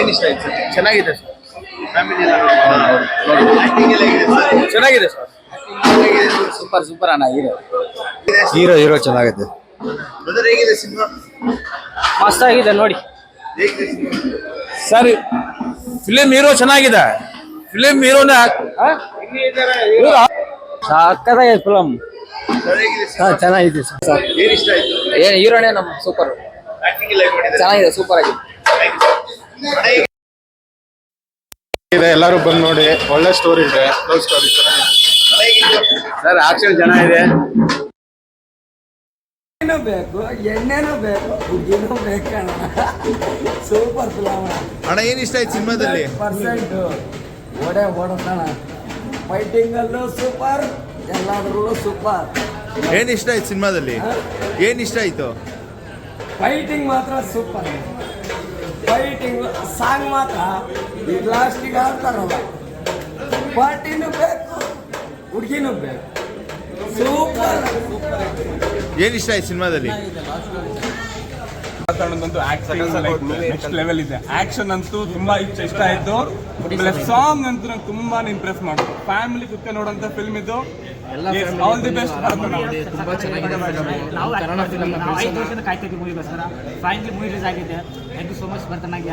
ಏನ್ ಇಷ್ಟ ಆಯ್ತು? ಸರ್ ಚೆನ್ನಾಗಿದೆ ಸರ್ ಫ್ಯಾಮಿಲಿ ಚೆನ್ನಾಗಿದೆ ಸರ್ ಸೂಪರ್ ಸೂಪರ್ ಅಣ್ಣ ಹೀರೋ ಹೀರೋ ಹೀರೋ ಚೆನ್ನಾಗಿದೆ ಬ್ರದರ್ ಹೇಗಿದೆ ಸಿನಿಮಾ ಮಸ್ತ್ ಆಗಿದೆ ನೋಡಿ. ಸರ್ ಫಿಲಿಮ್ ಹೀರೋ ಚೆನ್ನಾಗಿದೆ. ಫಿಲಿಮ್ ಹೀರೋನ ಸಕ್ಕತ್ತಾಗಿದೆ ಫಿಲಮ್ ಚೆನ್ನಾಗಿದೆ ಸರ್ ಏನ್ ಇಷ್ಟ ಆಯ್ತು? ಏನ್ ಹೀರೋನೇ ನಮ್ಮ ಸೂಪರ್ ಚೆನ್ನಾಗಿದೆ ಸೂಪರ್ ಆಗಿದೆ. ಇದೆ ಎಲ್ಲರೂ ಬಂದು ನೋಡಿ ಒಳ್ಳೆ ಸ್ಟೋರಿ ಇದೆ. Love story? ಸರ್ ಆಕ್ಷನ್ ಚೆನ್ನಾಗಿದೆ ಎಣ್ಣೆನೂ ಬೇಕು ಎಣ್ಣೆನೂ ಬೇಕು ಹುಡುಗಿನೂ ಬೇಕಣ್ಣ ಸೂಪರ್ ಫಿಲಮ್ ಅಣ್ಣ ಏನು ಇಷ್ಟ ಆಯ್ತು ಸಿನಿಮಾದಲ್ಲಿ? ಪರ್ಸೆಂಟ್ ಓಡೇ ಓಡೋಣ ಫೈಟಿಂಗಲ್ಲೂ ಸೂಪರ್ ಎಲ್ಲಾದ್ರಲ್ಲೂ ಸೂಪರ್ ಏನು ಇಷ್ಟ ಆಯ್ತು ಸಿನಿಮಾದಲ್ಲಿ? ಏನು ಇಷ್ಟ ಆಯ್ತು? ಫೈಟಿಂಗ್ ಮಾತ್ರ ಸೂಪರ್ ಫೈಟಿಂಗ್ ಸಾಂಗ್ ಮಾತ್ರ ಈ ಲಾಸ್ಟಿಗೆ ಆಡ್ತಾರಲ್ಲ. ಪಾರ್ಟಿನೂ ಬೇಕು ಹುಡುಗಿನೂ ಬೇಕು. ಸೂಪರ್ ಏನ್ ಇಷ್ಟ ಆಯ್ತು ಸಿನಿಮಾದಲ್ಲಿ? ಮಾತಾಡೋದಂತೂ ಆಕ್ಟಿಂಗ್ ನೆಕ್ಸ್ಟ್ ಲೆವೆಲ್ ಇದೆ. ಆಕ್ಷನ್ ಅಂತೂ ತುಂಬಾ ಇಷ್ಟ ಇಷ್ಟ ಆಯ್ತು. ಸಾಂಗ್ ಅಂತೂ ನಂಗೆ ತುಂಬಾ ಇಂಪ್ರೆಸ್ ಮಾಡ್ತು. ಫ್ಯಾಮಿಲಿ ಜೊತೆ ನೋಡೋಂಥ ಫಿಲ್ಮ್ ಇದು. ಆಲ್ ದಿ ಬೆಸ್ಟ್ ತುಂಬಾ ಚೆನ್ನಾಗಿದೆ ನಾವು ಕನ್ನಡ ಫಿಲಮ್ ಐದು ವರ್ಷದಿಂದ ಕಾಯ್ತಾ ಇದ್ದೀವಿ ಮೂವಿಗೋಸ್ಕರ ಫೈನಲಿ ಮೂವಿ ರಿಲೀಸ್ ಆಗಿದೆ. ಥ್ಯಾಂಕ್ ಯು ಸೋ ಮಚ್ ಭರತನಾಗಿ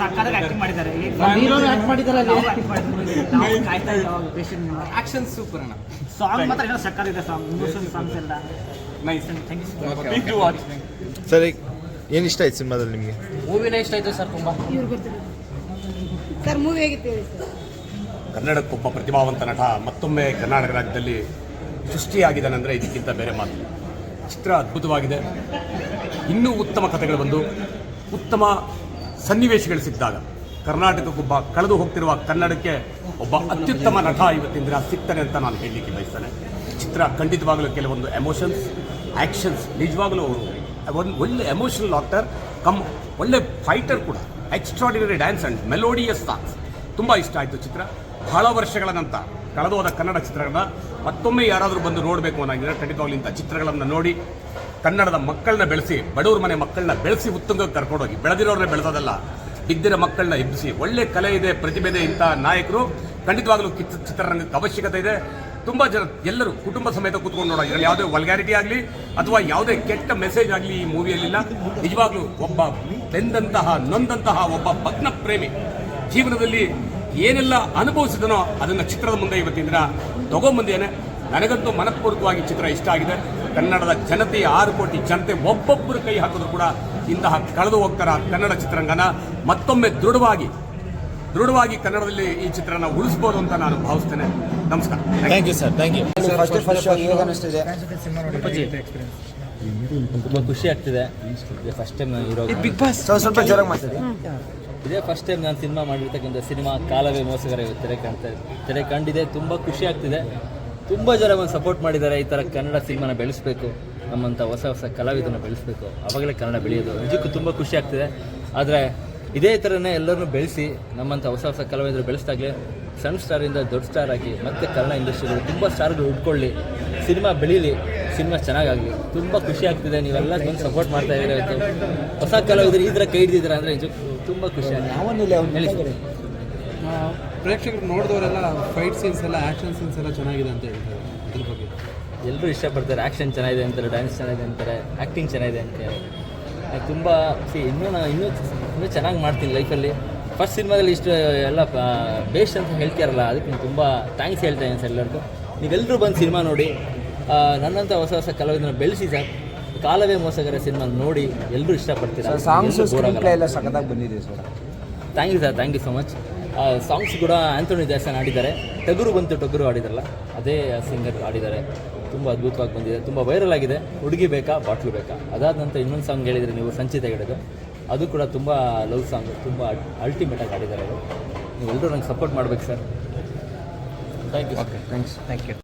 ಸಕ್ಕತ್ತಾಗಿ ಆಕ್ಟಿಂಗ್ ಮಾಡಿದ್ದಾರೆ. ನಾವು ಆಕ್ಟ್ ಮಾಡಿದ್ವಿ. ನಾವು ಕಾಯ್ತಾ ಇದ್ದೀವಿ ಪೇಷಂಟ್ ಆಕ್ಷನ್ ಸೂಪರ್ ಅಣ್ಣ. ಸಾಂಗ್ ಮಾತ್ರ ಏನೋ ಸಕ್ಕತ್ತಿದೆ ಸಾಂಗ್ ಇಮೋಷನ್ ಸಾಂಗ್ಸ್ ಎಲ್ಲ. Nice thank you so much watch sir ಏನು ಇಷ್ಟ ಆಯ್ತು ಸಿನಿಮಾದಲ್ಲಿ ನಿಮಗೆ? ಮೂವಿನ ಇಷ್ಟ ಆಯ್ತು ಸರ್ ತುಂಬಾ? ಸರ್ ಮೂವಿ ಹೇಗಿತ್ತು ಹೇಳಿ ಸರ್? ಕನ್ನಡಕ್ಕೊಬ್ಬ ಪ್ರತಿಭಾವಂತ ನಟ ಮತ್ತೊಮ್ಮೆ ಕರ್ನಾಟಕ ರಾಜ್ಯದಲ್ಲಿ ಸೃಷ್ಟಿಯಾಗಿದ್ದಾನೆಂದರೆ ಇದಕ್ಕಿಂತ ಬೇರೆ ಮಾತು. ಚಿತ್ರ ಅದ್ಭುತವಾಗಿದೆ. ಇನ್ನೂ ಉತ್ತಮ ಕಥೆಗಳು ಬಂದು ಉತ್ತಮ ಸನ್ನಿವೇಶಗಳು ಸಿಕ್ಕಿದಾಗ ಕರ್ನಾಟಕಕ್ಕೊಬ್ಬ ಕಳೆದು ಹೋಗ್ತಿರುವ ಕನ್ನಡಕ್ಕೆ ಒಬ್ಬ ಅತ್ಯುತ್ತಮ ನಟ ಇವತ್ತಿನ ಸಿಗ್ತಾನೆ ಅಂತ ನಾನು ಹೇಳಲಿಕ್ಕೆ ಬಯಸ್ತೇನೆ. ಚಿತ್ರ ಖಂಡಿತವಾಗಲೂ ಕೆಲವೊಂದು ಎಮೋಷನ್ಸ್ ಆ್ಯಕ್ಷನ್ಸ್ ನಿಜವಾಗಲೂ ಅವರು ಒಂದು ಒಳ್ಳೆ ಎಮೋಷನಲ್ ಆಕ್ಟರ್ ಕಮ್, ಒಳ್ಳೆ ಫೈಟರ್ ಕೂಡ. Extraordinary dance and melodious songs ತುಂಬ ಇಷ್ಟ ಆಯಿತು ಚಿತ್ರ. ಬಹಳ ವರ್ಷಗಳ ನಂತರ ಕಳೆದೋದ ಕನ್ನಡ ಚಿತ್ರಗಳನ್ನ ಮತ್ತೊಮ್ಮೆ ಯಾರಾದರೂ ಬಂದು ನೋಡಬೇಕು ಅನ್ನೋಂಗಿದ್ರೆ ಖಂಡಿತವಾಗ್ಲಿ ಇಂಥ ಚಿತ್ರಗಳನ್ನು ನೋಡಿ ಕನ್ನಡದ ಮಕ್ಕಳನ್ನ ಬೆಳೆಸಿ, ಬಡವ್ರ ಮನೆ ಮಕ್ಕಳನ್ನ ಬೆಳೆಸಿ ಉತ್ತುಂಗಕ್ಕೆ ಕರ್ಕೊಂಡೋಗಿ ಬೆಳೆದಿರೋರನ್ನೇ ಬೆಳೆಸೋದಲ್ಲ, ಬಿದ್ದಿರೋ ಮಕ್ಕಳನ್ನ ಎಬ್ಬಿಸಿ, ಒಳ್ಳೆ ಕಲೆ ಇದೆ ಪ್ರತಿಭೆ ಇದೆ ಇಂಥ ನಾಯಕರು, ಖಂಡಿತವಾಗ್ಲೂ ಚಿತ್ರರಂಗಕ್ಕೆ ಅವಶ್ಯಕತೆ ಇದೆ. ತುಂಬ ಜನ, ಎಲ್ಲರೂ ಕುಟುಂಬ ಸಮೇತ ಕೂತ್ಕೊಂಡು ನೋಡೋ ಇದರಲ್ಲಿ ಯಾವುದೇ ವಲ್ಗ್ಯಾರಿಟಿ ಆಗಲಿ, ಅಥವಾ ಯಾವುದೇ ಕೆಟ್ಟ ಮೆಸೇಜ್ ಆಗಲಿ ಈ ಮೂವಿಯಲ್ಲಿಲ್ಲ ನಿಜವಾಗ್ಲೂ ಒಬ್ಬ ಬೆಂದಂತಹ, ನೊಂದಂತಹ ಒಬ್ಬ ಭಗ್ನ ಪ್ರೇಮಿ. ಜೀವನದಲ್ಲಿ ಏನೆಲ್ಲ ಅನುಭವಿಸಿದನೋ ಅದನ್ನು ಚಿತ್ರದ ಮುಂದೆ ಇವತ್ತಿನ ದಿನ ತಗೊಂಬಂದೇನೆ ನನಗಂತೂ ಮನಪೂರ್ವಕವಾಗಿ ಚಿತ್ರ ಇಷ್ಟ ಆಗಿದೆ ಕನ್ನಡದ ಜನತೆ ಆರು ಕೋಟಿ ಜನತೆ ಒಬ್ಬೊಬ್ಬರು ಕೈ ಹಾಕಿದ್ರು ಕೂಡ ಇಂತಹ ಕಳೆದು ಹೋಗ್ತಾರ ಕನ್ನಡ ಚಿತ್ರರಂಗನ ಮತ್ತೊಮ್ಮೆ ದೃಢವಾಗಿ ದೃಢವಾಗಿ ಕನ್ನಡದಲ್ಲಿ ಈ ಚಿತ್ರನ ಉಳಿಸ್ಬೋದು ಅಂತ ನಾನು ಭಾವಿಸ್ತೇನೆ ನಮಸ್ಕಾರ thank you sir thank you ತುಂಬ ಖುಷಿ ಆಗ್ತಿದೆ. ಫಸ್ಟ್ ಟೈಮ್ ನಾನು ಬಾಸ್ ಸ್ವಲ್ಪ ಜೋರಾಗಿ ಮಾಡ್ತಿದೆ ಇದೇ ಫಸ್ಟ್ ಟೈಮ್ ನಾನು ಸಿನಿಮಾ ಮಾಡಿರ್ತಕ್ಕಂಥ ಸಿನಿಮಾ ಕಾಲವೇ ಮೋಸಗರ ಇವತ್ತು ತೆರೆ ಕಾಣ್ತಾ ತೆರೆ ಕಂಡಿದೆ ತುಂಬ ಖುಷಿ ಆಗ್ತಿದೆ. ತುಂಬ ಜನ ಒಂದು ಸಪೋರ್ಟ್ ಮಾಡಿದ್ದಾರೆ. ಈ ಥರ ಕನ್ನಡ ಸಿನಿಮಾನ ಬೆಳೆಸಬೇಕು. ನಮ್ಮಂಥ ಹೊಸ ಹೊಸ ಕಲಾವಿದನ ಬೆಳೆಸಬೇಕು. ಅವಾಗಲೇ ಕನ್ನಡ ಬೆಳೆಯೋದು ನಿಜಕ್ಕೂ ತುಂಬ ಖುಷಿ ಆಗ್ತಿದೆ. ಆದರೆ ಇದೇ ಥರನೇ ಎಲ್ಲರನ್ನೂ ಬೆಳೆಸಿ ನಮ್ಮಂಥ ಹೊಸ ಹೊಸ ಕಲಾವಿದರು ಬೆಳೆಸ್ದಾಗಲೇ ಸಣ್ಣ ಸ್ಟಾರಿಂದ ದೊಡ್ಡ ಸ್ಟಾರ್ ಆಗಿ ಮತ್ತೆ ಕನ್ನಡ ಇಂಡಸ್ಟ್ರಿಗಳು ತುಂಬ ಸ್ಟಾರ್ಗಳು ಉಟ್ಕೊಳ್ಳಿ. ಸಿನಿಮಾ ಬೆಳೀಲಿ. ಸಿನಿಮಾ ಚೆನ್ನಾಗಾಗಲಿ. ತುಂಬ ಖುಷಿ ಆಗ್ತಿದೆ. ನೀವೆಲ್ಲ ಬಂದು ಸಪೋರ್ಟ್ ಮಾಡ್ತಾ ಇದ್ದೀರ ಇವತ್ತು ಹೊಸ ಕಲಾವಿದರು ಈ ಥರ ಕೈ ಹಿಡಿದಿದ್ದೀರಾ ಅಂದರೆ ನಿಜ ತುಂಬ ಖುಷಿ ಆಗಿದೆ. ಪ್ರೇಕ್ಷಕರು ನೋಡಿದವರೆಲ್ಲ ಫೈಟ್ ಸೀನ್ಸ್ ಎಲ್ಲ ಆ್ಯಕ್ಷನ್ ಸೀನ್ಸ್ ಎಲ್ಲ ಚೆನ್ನಾಗಿದೆ ಅಂತ ಹೇಳ್ತಾರೆ ಅದ್ರ ಬಗ್ಗೆ. ಎಲ್ಲರೂ ಇಷ್ಟಪಡ್ತಾರೆ. ಆ್ಯಕ್ಷನ್ ಚೆನ್ನಾಗಿದೆ ಅಂತಾರೆ ಡ್ಯಾನ್ಸ್ ಚೆನ್ನಾಗಿದೆ ಅಂತಾರೆ ಆ್ಯಕ್ಟಿಂಗ್ ಚೆನ್ನಾಗಿದೆ ಅಂತಾರೆ ತುಂಬ ಸಿ ಇನ್ನೂ ನಾನು ಇನ್ನೂ ಇನ್ನೂ ಚೆನ್ನಾಗಿ ಮಾಡ್ತೀನಿ ಲೈಫಲ್ಲಿ ಫಸ್ಟ್ ಸಿನಿಮಾದಲ್ಲಿ ಇಷ್ಟು ಎಲ್ಲ ಬೇಸ್ಟ್ ಅಂತ ಹೇಳ್ತಿರಲ್ಲ ಅದಕ್ಕೆ ನಾನು ತುಂಬ ಥ್ಯಾಂಕ್ಸ್ ಹೇಳ್ತಾ ಇದ್ದೀನಿ ಸರ್ ಎಲ್ಲರಿಗೂ. ನೀವೆಲ್ಲರೂ ಬಂದು ಸಿನಿಮಾ ನೋಡಿ ನನ್ನಂಥ ಹೊಸ ಹೊಸ ಕಲಾವಿದನ ಬೆಳೆಸಿ ಸರ್. ಕಾಲವೇ ಮೋಸಗರ ಸಿನಿಮಾ ನೋಡಿ ಎಲ್ಲರೂ ಇಷ್ಟಪಡ್ತೀರಾ ಸಾಂಗ್ಸ್ ಎಲ್ಲ ಸಖತ್ತಾಗಿ ಬಂದಿದೆ sir. Thank you sir thank you so much songs ಕೂಡ ಆಂಥೋನಿ ದಾಸನ್ ಆಡಿದ್ದಾರೆ ಟಗರು ಬಂತು ಟಗರು ಆಡಿದ್ರಲ್ಲ ಅದೇ ಸಿಂಗರ್ ಆಡಿದ್ದಾರೆ ತುಂಬ ಅದ್ಭುತವಾಗಿ ಬಂದಿದೆ. ತುಂಬ ವೈರಲ್ ಆಗಿದೆ. ಹುಡುಗಿ ಬೇಕಾ ಬಾಟ್ಲು ಬೇಕಾ? ಅದಾದ ನಂತರ ಇನ್ನೊಂದು ಸಾಂಗ್ ಹೇಳಿದರೆ ನೀವು ಸಂಚಿತ ಹೆಗಡೆದು ಅದು ಕೂಡ ತುಂಬ ಲವ್ ಸಾಂಗ್ ತುಂಬ ಅಲ್ಟಿಮೇಟಾಗಿ ಆಡಿದ್ದಾರೆ ಅವರು. ನೀವೆಲ್ಲರೂ ನಂಗೆ ಸಪೋರ್ಟ್ ಮಾಡ್ಬೇಕು sir thank you okay thanks thank you